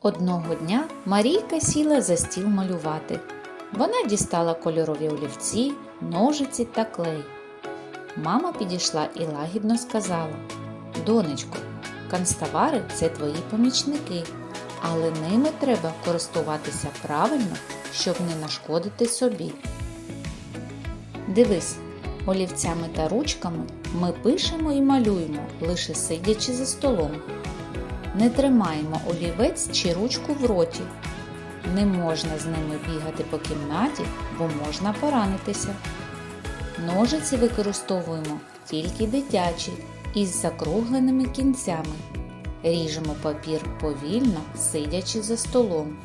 Одного дня Марійка сіла за стіл малювати. Вона дістала кольорові олівці, ножиці та клей. Мама підійшла і лагідно сказала: Донечко, канцтовари це твої помічники, але ними треба користуватися правильно, щоб не нашкодити собі. Дивись, олівцями та ручками ми пишемо і малюємо, лише сидячи за столом. Не тримаємо олівець чи ручку в роті. Не можна з ними бігати по кімнаті, бо можна поранитися. Ножиці використовуємо тільки дитячі із закругленими кінцями. Ріжемо папір повільно, сидячи за столом.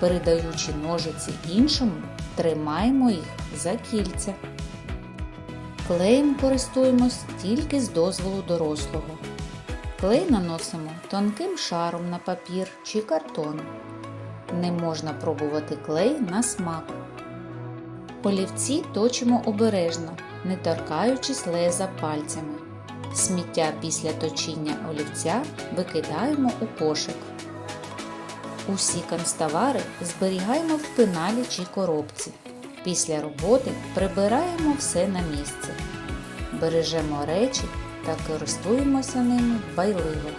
Передаючи ножиці іншому, тримаємо їх за кільця. Клеєм користуємось тільки з дозволу дорослого. Клей наносимо тонким шаром на папір чи картон. Не можна пробувати клей на смак. Олівці точимо обережно, не торкаючись леза пальцями. Сміття після точіння олівця викидаємо у кошик. Усі канцтовари зберігаємо в пеналі чи коробці. Після роботи прибираємо все на місце. Бережемо речі та користуємося ними байливо.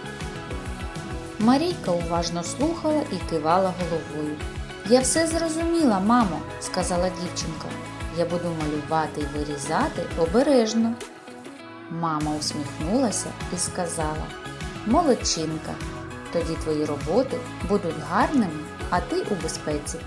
Марійка уважно слухала і кивала головою. Я все зрозуміла, мамо, сказала дівчинка. Я буду малювати і вирізати обережно. Мама усміхнулася і сказала: Молодчинка, тоді твої роботи будуть гарними, а ти у безпеці.